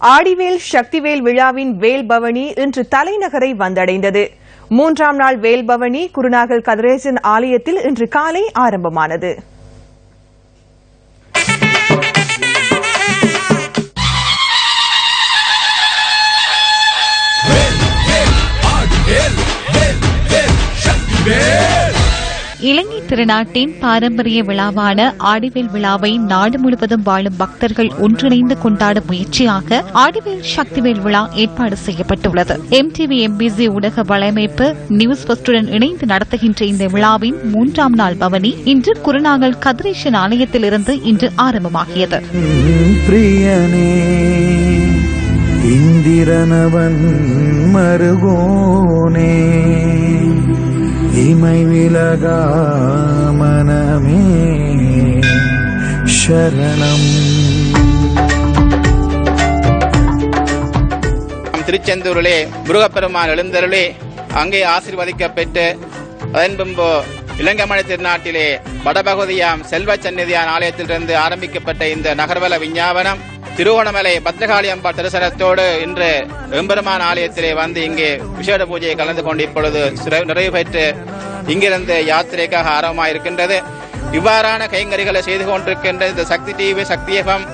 ஆடிவேல் சக்திவேல் விழாவின் வேல் பவனி இன்று தலைநகரை வந்தடைந்தது. மூன்றாம் நாள் வேல் பவனி குருநாகல் கதிரேசன் ஆலயத்தில் இன்று காலை ஆரம்பமானது. இலங்கை திருநாட்டின் பாரம்பரிய விழாவான ஆடிவேல் விழாவை நாடு முழுவதும் வாழும் பக்தர்கள் ஒன்றிணைந்து கொண்டாடும் முயற்சியாக ஆடிவேல் சக்திவேல் விழா ஏற்பாடு செய்யப்பட்டுள்ளது. எம்டிவி எம்பிசி ஊடக வலையமைப்பு நியூஸ் பஸ்டுடன் இணைந்து நடத்துகின்ற இந்த விழாவின் மூன்றாம் நாள் பவனி இன்று குருநாகல் கதிரேசன் ஆலயத்திலிருந்து இன்று ஆரம்பமாகியது. பிரியனே இந்திரனவன் மருகோனே. இமை விலகா மனமே சரணம் திருச்செந்தூரிலே முருகப்பெருமான் எழுந்தருளே அங்கே ஆசீர்வதிக்கப்பெற்று அதன் பின்பு இளங்கமணி திருநாட்டிலே வடபகுதியாம் செல்வ சந்நிதியான் ஆலயத்திலிருந்து ஆரம்பிக்கப்பட்ட இந்த நகர்வல விஞ்ஞாபனம் திருவோணமலை பத்ரகாளி அம்பா தரிசனத்தோடு இன்று எம்பெருமான் ஆலயத்திலே வந்து இங்கே விசேட பூஜையை கலந்து கொண்டு இப்பொழுது நிறைவு பெற்று இங்கிருந்து யாத்திரைக்காக ஆரம்பமாயிருக்கின்றது. இவ்வாறான கைங்கறிகளை செய்து கொண்டிருக்கின்ற இந்த சக்தி டிவி சக்தியகம்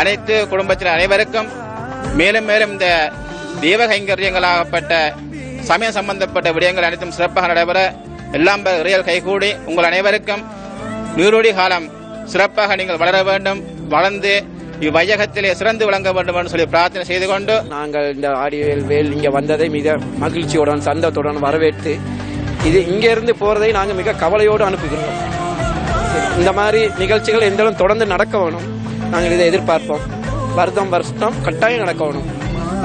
அனைத்து குடும்பத்தினர் அனைவருக்கும். மேலும் மேலும் இந்த தெய்வ கைங்கரியங்களாகப்பட்ட சமய சம்பந்தப்பட்ட விடயங்கள் அனைத்தும் சிறப்பாக நடைபெற எல்லாம் இறையல் கைகூடி உங்கள் அனைவருக்கும். நீரோடி காலம் சிறப்பாக நீங்கள் வளர வேண்டும் வளர்ந்து இவ்வையகத்திலே சிறந்து விளங்க வேண்டும் என்று சொல்லி பிரார்த்தனை செய்து கொண்டு நாங்கள் இந்த ஆடியல் வேல் இங்கே வந்ததை மிக மகிழ்ச்சியுடன் சந்தோஷத்துடன் வரவேற்று இது இங்கே இருந்து போறதை நாங்கள் மிக கவலையோடு அனுப்புகிறோம் இந்த மாதிரி நிகழ்ச்சிகள் எந்தளவு தொடர்ந்து நடக்க வேணும். நாங்கள் இதை எதிர்பார்ப்போம். வருடம் வருஷம் கட்டாயம் நடக்க வேணும்.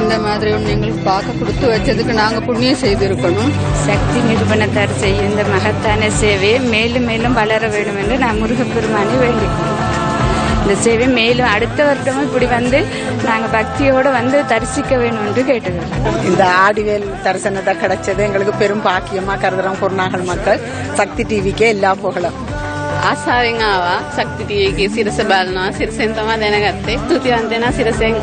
இந்த மாதிரி ஒன்று எங்களுக்கு பார்க்க கொடுத்து வச்சதுக்கு நாங்கள் புண்ணியம் செய்திருக்கணும். சக்தி நிறுவனத்தார் செய்யும் இந்த மகத்தான சேவையை மேலும் மேலும் வளர வேண்டும் என்று நான் முருகப்பெருமானை வேண்டிக்கிறேன். இந்த சேவை மேலும் அடுத்த வருடமும் இப்படி வந்து நாங்கள் பக்தியோடு வந்து தரிசிக்க வேணும் என்று கேட்டுக்கிறோம். இந்த ஆடிவேல் தரிசனத்தை கிடைச்சது எங்களுக்கு பெரும் பாக்கியமா கருதுறோம் குருநாகல் மக்கள். சக்தி டிவிக்கே எல்லா புகழும் ආසාාවෙන් ආවා ශක්ති ටීවගේ සිරස බලනවා සිරසෙන් තමා දැනගත්තේ තුතිවන්තෙන සිරසෙන්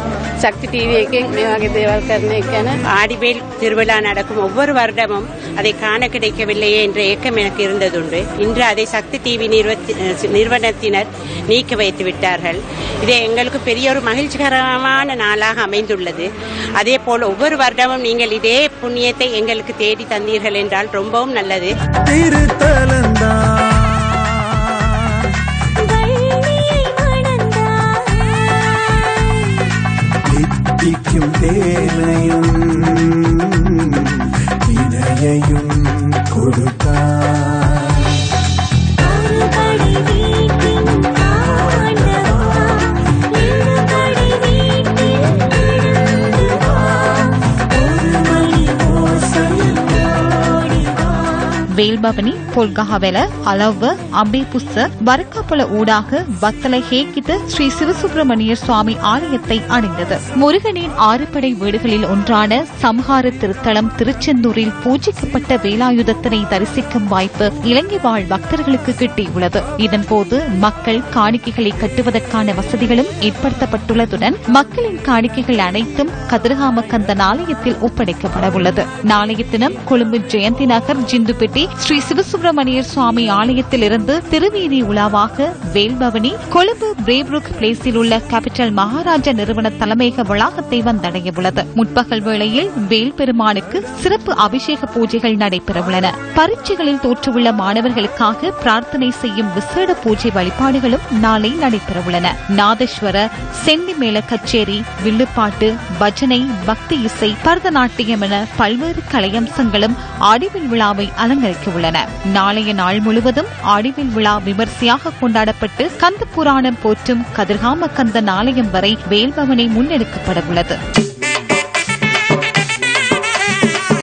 ශක්ති ටීව එකෙන් මේ වගේ දේවල් කරන එක ගැන ஆடிவேல் திருவிழா நடக்கும் ஒவ்வொரு வருடமும் அதை காண கிடைக்கவில்லையே என்ற ஏக்கம் எனக்கு இருந்ததுண்டு இன்று அதை சக்தி டிவி நிறுவத்தி- அஹ் நிறுவனத்தினர் நீக்கி வைத்து விட்டார்கள் இது எங்களுக்கு பெரிய ஒரு மகிழ்ச்சிகரமான நாளாக அமைந்துள்ளது அதே போல் ஒவ்வொரு வருடமும் நீங்கள் இதே புண்ணியத்தை எங்களுக்கு தேடி தந்தீர்கள் என்றால் ரொம்பவும் நல்லது വിധിക്കും തേനയും വിനയയും வேல்பவனி பொல்கஹவெல அளவு அம்பேபுஸ்ஸ வரக்காப்பல ஊடாக வத்தலை ஹேக்கித்த ஸ்ரீ சிவசுப்பிரமணியர் சுவாமி ஆலயத்தை அடைந்தது. முருகனின் ஆறுபடை வீடுகளில் ஒன்றான சம்ஹார திருத்தலம் திருச்செந்தூரில் பூஜிக்கப்பட்ட வேலாயுதத்தினை தரிசிக்கும் வாய்ப்பு இலங்கை வாழ் பக்தர்களுக்கு கிட்டியுள்ளது. இதன்போது மக்கள் காணிக்கைகளை கட்டுவதற்கான வசதிகளும் ஏற்படுத்தப்பட்டுள்ளதுடன் மக்களின் காணிக்கைகள் அனைத்தும் கதிரகாம கந்தன் ஆலயத்தில் ஒப்படைக்கப்பட உள்ளது நாளைய தினம் கொழும்பு ஜெயந்தி நகர் ஜிந்துபெட்டி ஸ்ரீ சிவசுப்பிரமணியர் சுவாமி ஆலயத்தில் இருந்து திருவீதி உலாவாக வேல்பவனி கொழும்பு பிரேப்ருக் பிளேஸில் உள்ள கேபிட்டல் மகாராஜா நிறுவன தலைமையக வளாகத்தை வந்தடைய உள்ளது முற்பகல் வேளையில் வேல் பெருமானுக்கு சிறப்பு அபிஷேக பூஜைகள் நடைபெறவுள்ளன. பரீட்சைகளில் தோற்றுள்ள மாணவர்களுக்காக பிரார்த்தனை செய்யும் விசேட பூஜை வழிபாடுகளும் நாளை நடைபெறவுள்ளன. நாதேஸ்வர சென்னிமேள மேள கச்சேரி வில்லுப்பாட்டு பஜனை பக்தி இசை பரதநாட்டியம் என பல்வேறு கலையம்சங்களும் அடிவில் விழாவை அலங்கரிக்க உள்ளன நாளைய நாள் முழுவதும் ஆடிவில் விழா விமர்சையாக கொண்டாடப்பட்டு கந்த புராணம் போற்றும் கதிர்காம கந்தன் ஆலயம் வரை வேல்பவனை முன்னெடுக்கப்பட உள்ளது